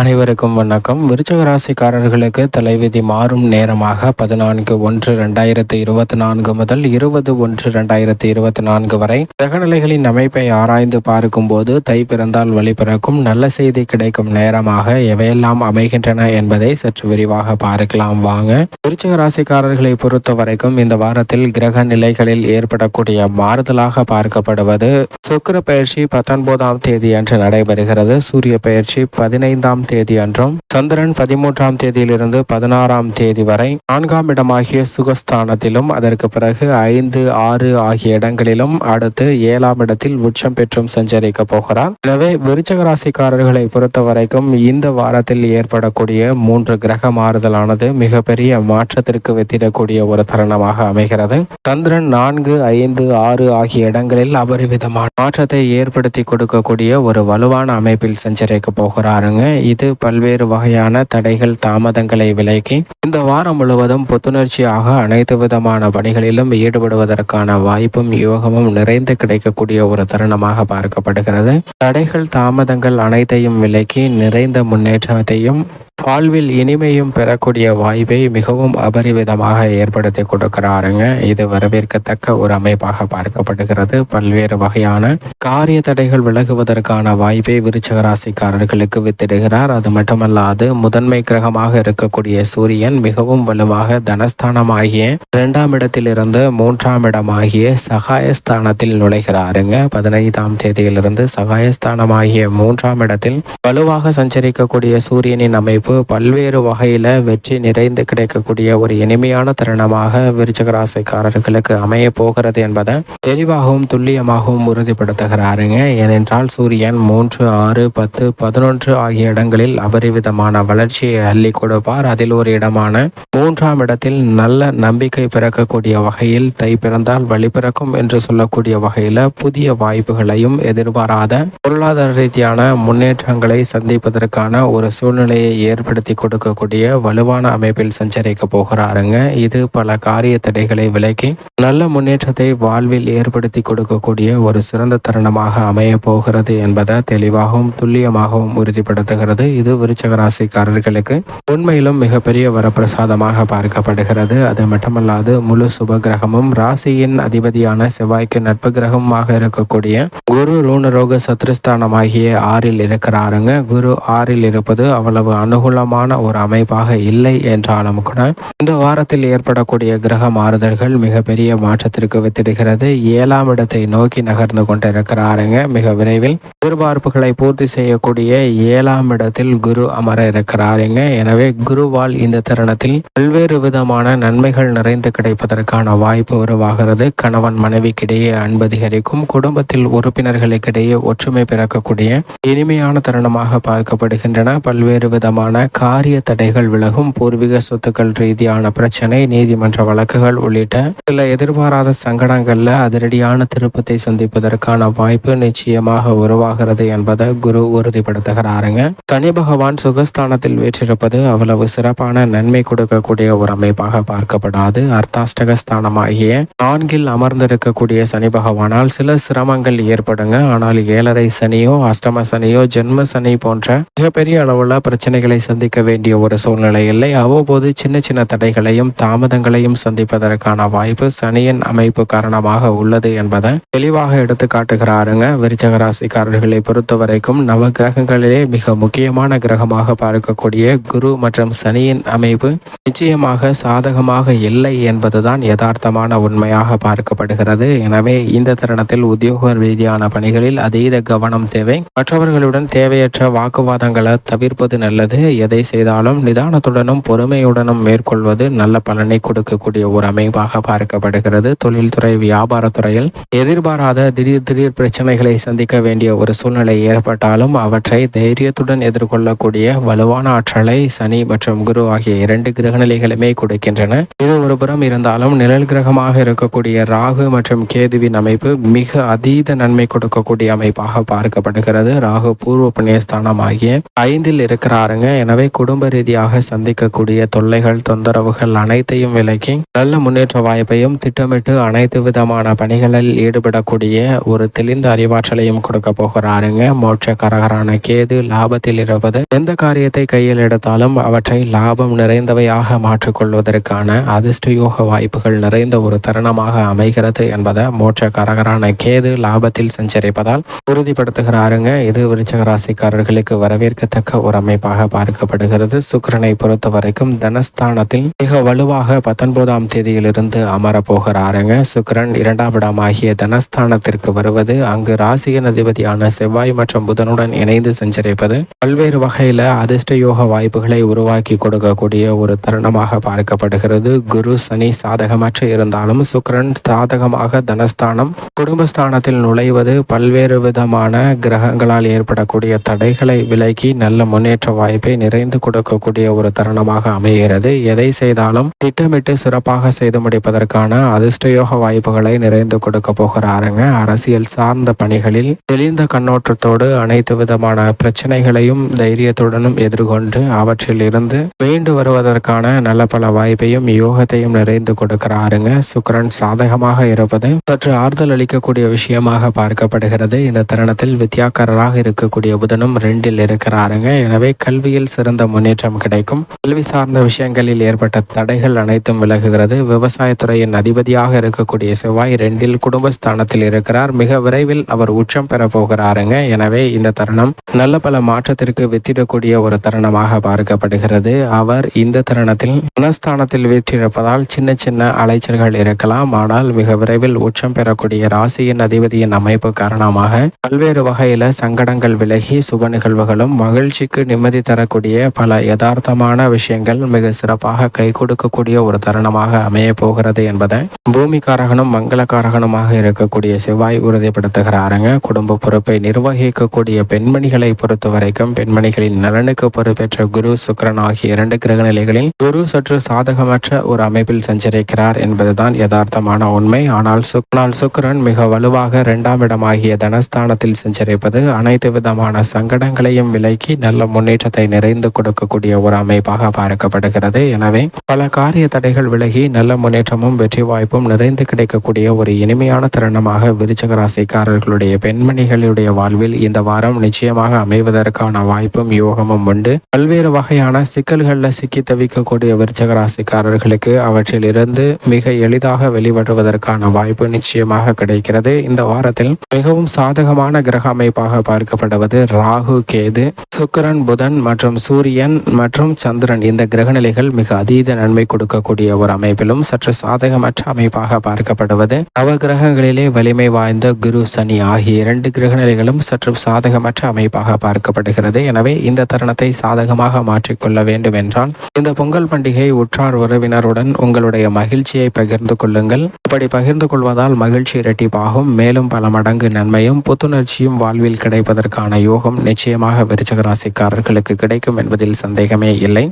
அனைவருக்கும் வணக்கம். விருச்சக ராசிக்காரர்களுக்கு தலைவிதி மாறும் நேரமாக பதினான்கு ஒன்று ரெண்டாயிரத்தி இருபத்தி நான்கு முதல் இருபது ஒன்று ரெண்டாயிரத்தி இருபத்தி நான்கு வரை கிரகநிலைகளின் அமைப்பை ஆராய்ந்து பார்க்கும்போது தை பிறந்தால் வழிபிறக்கும் நல்ல செய்தி கிடைக்கும் நேரமாக எவையெல்லாம் அமைகின்றன என்பதை சற்று விரிவாக பார்க்கலாம். வாங்க. விருச்சக ராசிக்காரர்களை பொறுத்த வரைக்கும் இந்த வாரத்தில் கிரக நிலைகளில் ஏற்படக்கூடிய மாறுதலாக பார்க்கப்படுவது சுக்கிர பயிற்சி பத்தொன்பதாம் தேதி அன்று நடைபெறுகிறது. சூரிய பயிற்சி பதினைந்தாம் தேதி அன்றும் சந்திரன் பதிமூன்றாம் தேதியிலிருந்து பதினாறாம் தேதி வரை நான்காம் இடமாகிய சுகஸ்தானத்திலும் அதற்கு பிறகு ஐந்து ஆறு ஆகிய இடங்களிலும் அடுத்து ஏழாம் இடத்தில் உச்சம் பெற்றும் சஞ்சரிக்க போகிறார். எனவே விருச்சக ராசிக்காரர்களை பொறுத்த வரைக்கும் இந்த வாரத்தில் ஏற்படக்கூடிய மூன்று கிரக மாறுதலானது மிகப்பெரிய மாற்றத்திற்கு வெத்திடக்கூடிய ஒரு தருணமாக அமைகிறது. சந்திரன் நான்கு ஐந்து ஆறு ஆகிய இடங்களில் அபரிவிதமான மாற்றத்தை ஏற்படுத்தி கொடுக்கக்கூடிய ஒரு வலுவான அமைப்பில் சஞ்சரிக்க போகிறாருங்க. இது பல்வேறு வகையான தடைகள் தாமதங்களை விலக்கி இந்த வாரம் முழுவதும் புத்துணர்ச்சியாக அனைத்து விதமான பணிகளிலும் ஈடுபடுவதற்கான வாய்ப்பும் யோகமும் நிறைந்து கிடைக்கக்கூடிய ஒரு தருணமாக பார்க்கப்படுகிறது. தடைகள் தாமதங்கள் அனைத்தையும் விலக்கி நிறைந்த முன்னேற்றத்தையும் வாழ்வில் இனிமையும் பெறக்கூடிய வாய்ப்பை மிகவும் அபரிவிதமாக ஏற்படுத்தி கொடுக்கிறாருங்க. இது வரவேற்கத்தக்க ஒரு அமைப்பாக பார்க்கப்படுகிறது. பல்வேறு வகையான காரிய தடைகள் விலகுவதற்கான வாய்ப்பை விருச்சக ராசிக்காரர்களுக்கு வித்திடுகிறார். அது மட்டுமல்லாது முதன்மை கிரகமாக இருக்கக்கூடிய சூரியன் மிகவும் வலுவாக தனஸ்தானமாகிய இரண்டாம் இடத்திலிருந்து மூன்றாம் இடமாகிய சகாயஸ்தானத்தில் நுழைகிறாருங்க. பதினைந்தாம் தேதியிலிருந்து சகாயஸ்தானமாகிய மூன்றாம் இடத்தில் வலுவாக சஞ்சரிக்கக்கூடிய சூரியனின் அமைப்பு பல்வேறு வகையில் வெற்றி நிறைந்து கிடைக்கக்கூடிய ஒரு இனிமையான தருணமாக விருச்சகராசிக்காரர்களுக்கு அமைய போகிறது என்பதை தெளிவாகவும் துல்லியமாகவும் உறுதிப்படுத்துகிறாருங்க. ஏனென்றால் சூரியன் மூன்று ஆறு பத்து பதினொன்று ஆகிய இடங்களில் அபரிவிதமான வளர்ச்சியை அள்ளி கொடுப்பார். அதில் ஒரு இடமான மூன்றாம் இடத்தில் நல்ல நம்பிக்கை பிறக்கக்கூடிய வகையில் தை பிறந்தால் வழி பிறக்கும் என்று சொல்லக்கூடிய வகையில் புதிய வாய்ப்புகளையும் எதிர்பாராத பொருளாதார ரீதியான முன்னேற்றங்களை சந்திப்பதற்கான ஒரு சூழ்நிலையை ஏற்படுத்தி கொடுக்கக்கூடிய வலுவான அமைப்பில் சஞ்சரிக்க போகிறாருங்க. இது பல காரிய தடைகளை விலக்கி நல்ல முன்னேற்றத்தை வாழ்வில் ஏற்படுத்தி கொடுக்கக்கூடிய ஒரு சிறந்த தருணமாக அமைய போகிறது என்பதை தெளிவாகவும் துல்லியமாகவும் உறுதிப்படுத்துகிறது. இது விருச்சக ராசிக்காரர்களுக்கு உண்மையிலும் மிகப்பெரிய வரப்பிரசாதமாக பார்க்கப்படுகிறது. அது மட்டுமல்லாது முழு சுப கிரகமும் ராசியின் அதிபதியான செவ்வாய்க்கு நட்பு கிரகமாக இருக்கக்கூடிய குரு ரூணரோக சத்ருஸ்தானமாகிய ஆறில் இருக்கிறாருங்க. குரு ஆறில் இருப்பது அவ்வளவு அணு அனுகூலமான ஒரு அமைப்பாக இல்லை என்றாலும் கூட இந்த வாரத்தில் ஏற்படக்கூடிய கிரக மாறுதல்கள் மிகப்பெரிய மாற்றத்திற்கு வித்திடுகிறது. ஏழாம் இடத்தை நோக்கி நகர்ந்து கொண்டிருக்கிறாருங்க. மிக விரைவில் எதிர்பார்ப்புகளை பூர்த்தி செய்யக்கூடிய ஏழாம் இடத்தில் குரு அமர இருக்கிறாருங்க. எனவே குருவால் இந்த தருணத்தில் பல்வேறு விதமான நன்மைகள் நிறைந்து கிடைப்பதற்கான வாய்ப்பு உருவாகிறது. கணவன் மனைவிக்கிடையே அன்பு அதிகரிக்கும். குடும்பத்தில் உறுப்பினர்களுக்கிடையே ஒற்றுமை பிறக்கக்கூடிய இனிமையான தருணமாக பார்க்கப்படுகின்றன. பல்வேறு விதமான காரிய தடைகள் விலகும் பூர்வீக சொத்துக்கள் ரீதியான பிரச்சனை நீதிமன்ற வழக்குகள் உள்ளிட்ட சில எதிர்பாராத சங்கடங்கள்ல அதிரடியான திருப்பத்தை சந்திப்பதற்கான வாய்ப்பு நிச்சயமாக உருவாகிறது என்பதை குரு உறுதிப்படுத்துகிறாருங்க. சனி பகவான் சுகஸ்தானத்தில் வீற்றிருப்பது அவ்வளவு சிறப்பான நன்மை கொடுக்கக்கூடிய ஒரு அமைப்பாக பார்க்கப்படாது. அர்த்தாஷ்டக ஸ்தானமாகிய நான்கில் அமர்ந்திருக்கக்கூடிய சனி பகவானால் சில சிரமங்கள் ஏற்படுங்க. ஆனால் ஏழரை சனியோ அஷ்டம சனியோ ஜென்ம சனி போன்ற மிகப்பெரிய அளவுல பிரச்சனைகளை சந்திக்க வேண்டிய ஒரு சூழ்நிலை இல்லை. அவ்வப்போது சின்ன சின்ன தடைகளையும் தாமதங்களையும் சந்திப்பதற்கான வாய்ப்பு சனியின் அமைப்பு காரணமாக உள்ளது என்பதை தெளிவாக எடுத்து காட்டுகிறாருங்க. விருச்சக ராசிக்காரர்களை பொறுத்த வரைக்கும் நவ கிரகங்களிலே மிக முக்கியமான கிரகமாக பார்க்கக்கூடிய குரு மற்றும் சனியின் அமைப்பு நிச்சயமாக சாதகமாக இல்லை என்பதுதான் யதார்த்தமான உண்மையாக பார்க்கப்படுகிறது. எனவே இந்த தருணத்தில் உத்தியோக ரீதியான பணிகளில் அதீத கவனம் தேவை. மற்றவர்களுடன் தேவையற்ற வாக்குவாதங்களை தவிர்ப்பது நல்லது. எதை செய்தாலும் நிதானத்துடனும் பொறுமையுடனும் மேற்கொள்வது நல்ல பலனை கொடுக்கக்கூடிய ஒரு அமைப்பாக பார்க்கப்படுகிறது. தொழில்துறை வியாபாரத்துறையில் எதிர்பாராத திடீர் திடீர் பிரச்சனைகளை சந்திக்க வேண்டிய ஒரு சூழ்நிலை ஏற்பட்டாலும் அவற்றை தைரியத்துடன் எதிர்கொள்ளக்கூடிய வலுவான ஆற்றலை சனி மற்றும் குரு ஆகிய இரண்டு கிரகநிலைகளுமே கொடுக்கின்றன. இது ஒரு புறம் இருந்தாலும் நிழல் கிரகமாக இருக்கக்கூடிய ராகு மற்றும் கேதுவின் அமைப்பு மிக அதீத நன்மை கொடுக்கக்கூடிய அமைப்பாக பார்க்கப்படுகிறது. ராகு பூர்வ புண்ணியஸ்தானம் ஆகிய ஐந்தில் இருக்கிறாருங்க. எனவே குடும்ப ரீதியாக சந்திக்கக்கூடிய தொல்லைகள் தொந்தரவுகள் அனைத்தையும் விலக்கி நல்ல முன்னேற்ற வாய்ப்பையும் திட்டமிட்டு அனைத்து விதமான பணிகளில் ஈடுபடக்கூடிய ஒரு தெளிந்த அறிவாற்றலையும் கொடுக்க போகிறாருங்க. மோட்ச கரகரான கேது லாபத்தில் இருப்பது எந்த காரியத்தை கையில் எடுத்தாலும் அவற்றை லாபம் நிறைந்தவையாக மாற்றிக்கொள்வதற்கான அதிர்ஷ்ட யோக வாய்ப்புகள் நிறைந்த ஒரு தருணமாக அமைகிறது என்பதை மோட்ச கரகரான கேது லாபத்தில் சஞ்சரிப்பதால் உறுதிப்படுத்துகிறாருங்க. இது விருச்சக ராசிக்காரர்களுக்கு வரவேற்கத்தக்க ஒரு அமைப்பாக எதிர்பார்க்கப்படுகிறது சுக்கரனை பொறுத்த வரைக்கும் தனஸ்தானத்தில் மிக வலுவாக பத்தொன்பதாம் தேதியிலிருந்து அமரப்போகிறாருங்க. சுக்கரன் சுக்கிரன் இரண்டாம் இடமாகிய தனஸ்தானத்திற்கு வருவது அங்கு ராசியின் அதிபதியான செவ்வாய் மற்றும் புதனுடன் இணைந்து சஞ்சரிப்பது பல்வேறு வகையில அதிர்ஷ்ட யோக வாய்ப்புகளை உருவாக்கி கொடுக்கக்கூடிய ஒரு தருணமாக பார்க்கப்படுகிறது. குரு சனி சாதகமற்று இருந்தாலும் சுக்கிரன் சாதகமாக தனஸ்தானம் குடும்பஸ்தானத்தில் நுழைவது பல்வேறு விதமான கிரகங்களால் ஏற்படக்கூடிய தடைகளை விலக்கி நல்ல முன்னேற்ற வாய்ப்பை நிறைந்து கொடுக்கக்கூடிய ஒரு தருணமாக அமைகிறது. எதை செய்தாலும் திட்டமிட்டு சிறப்பாக செய்து முடிப்பதற்கான அதிர்ஷ்டயோக வாய்ப்புகளை நிறைந்து கொடுக்க போகிறாருங்க. அரசியல் சார்ந்த பணிகளில் தெளிந்த கண்ணோட்டத்தோடு அனைத்து விதமான பிரச்சனைகளையும் தைரியத்துடனும் எதிர்கொண்டு அவற்றில் இருந்து மீண்டு வருவதற்கான நல்ல பல வாய்ப்பையும் யோகத்தையும் நிறைந்து கொடுக்கிறாருங்க. சுக்கரன் சாதகமாக இருப்பது சற்று ஆறுதல் அளிக்கக்கூடிய விஷயமாக பார்க்கப்படுகிறது. இந்த தருணத்தில் வித்யாக்காரராக இருக்கக்கூடிய புதனும் ரெண்டில் இருக்கிறாருங்க. எனவே கல்வியில் சிறந்த முன்னேற்றம் கிடைக்கும். கல்வி சார்ந்த விஷயங்களில் ஏற்பட்ட தடைகள் அனைத்தும் விலகுகிறது. விவசாயத்துறையின் அதிபதியாக இருக்கக்கூடிய செவ்வாய் ரெண்டில் குடும்பஸ்தானத்தில் இருக்கிறார். மிக விரைவில் அவர் உச்சம் பெற போகிறாருங்க. எனவே இந்த தருணம் நல்ல பல மாற்றத்திற்கு வித்திடக்கூடிய ஒரு தருணமாக பார்க்கப்படுகிறது. அவர் இந்த தருணத்தில் மனஸ்தானத்தில் வீற்றிருப்பதால் சின்ன சின்ன அலைச்சல்கள் இருக்கலாம். ஆனால் மிக விரைவில் உச்சம் பெறக்கூடிய ராசியின் அதிபதியின் அமைப்பு காரணமாக பல்வேறு வகையில சங்கடங்கள் விலகி சுப நிகழ்வுகளும் மகிழ்ச்சிக்கு நிம்மதி தர சொல்லக்கூடிய பல யதார்த்தமான விஷயங்கள் மிக சிறப்பாக கை கொடுக்கக்கூடிய ஒரு தருணமாக அமைய போகிறது என்பதை பூமிக்காரகனும் மங்களக்காரகனுமாக இருக்கக்கூடிய செவ்வாய் உறுதிப்படுத்துகிறாருங்க. குடும்ப பொறுப்பை நிர்வகிக்கக்கூடிய பெண்மணிகளை பொறுத்த வரைக்கும் பெண்மணிகளின் நலனுக்கு பொறுப்பேற்ற குரு சுக்கிரன் ஆகிய இரண்டு கிரக நிலைகளில் குரு சற்று சாதகமற்ற ஒரு அமைப்பில் சஞ்சரிக்கிறார் என்பதுதான் யதார்த்தமான உண்மை. ஆனால் சுக்னால் சுக்ரன் மிக வலுவாக இரண்டாம் இடமாகிய தனஸ்தானத்தில் சஞ்சரிப்பது அனைத்து விதமான சங்கடங்களையும் விலக்கி நல்ல முன்னேற்றத்தை நிறைந்து கொடுக்கக்கூடிய ஒரு அமைப்பாக பார்க்கப்படுகிறது. எனவே பல காரிய தடைகள் விலகி நல்ல முன்னேற்றமும் வெற்றி வாய்ப்பும் நிறைந்து கிடைக்கக்கூடிய ஒரு இனிமையான தருணமாக விருச்சக ராசிக்காரர்களுடைய பெண்மணிகளுடைய வாழ்வில் இந்த வாரம் நிச்சயமாக அமைவதற்கான வாய்ப்பும் யோகமும் உண்டு. பல்வேறு வகையான சிக்கல்களில் சிக்கி தவிக்கக்கூடிய விருச்சக ராசிக்காரர்களுக்கு அவற்றில் இருந்து மிக எளிதாக வெளிவருவதற்கான வாய்ப்பு நிச்சயமாக கிடைக்கிறது. இந்த வாரத்தில் மிகவும் சாதகமான கிரக அமைப்பாக பார்க்கப்படுவது ராகு கேது சுக்கிரன் புதன் மற்றும் சூரியன் மற்றும் சந்திரன் இந்த கிரகநிலைகள் மிக அதீத நன்மை கொடுக்கக்கூடிய ஒரு அமைப்பிலும் சற்று சாதகமற்ற அமைப்பாக பார்க்கப்படுவது. நவ கிரகங்களிலே வலிமை வாய்ந்த குரு சனி ஆகிய இரண்டு கிரகநிலைகளும் சற்று சாதகமற்ற அமைப்பாக பார்க்கப்படுகிறது. எனவே இந்த தருணத்தை சாதகமாக மாற்றிக்கொள்ள வேண்டும் என்றால் இந்த பொங்கல் பண்டிகை உற்றார் உறவினருடன் உங்களுடைய மகிழ்ச்சியை பகிர்ந்து கொள்ளுங்கள். இப்படி பகிர்ந்து கொள்வதால் மகிழ்ச்சி இரட்டிப்பாகும். மேலும் பல மடங்கு நன்மையும் புத்துணர்ச்சியும் வாழ்வில் கிடைப்பதற்கான யோகம் நிச்சயமாக விருச்சக ராசிக்காரர்களுக்கு கிடைக்கும் என்பதில் சந்தேகமே இல்லை.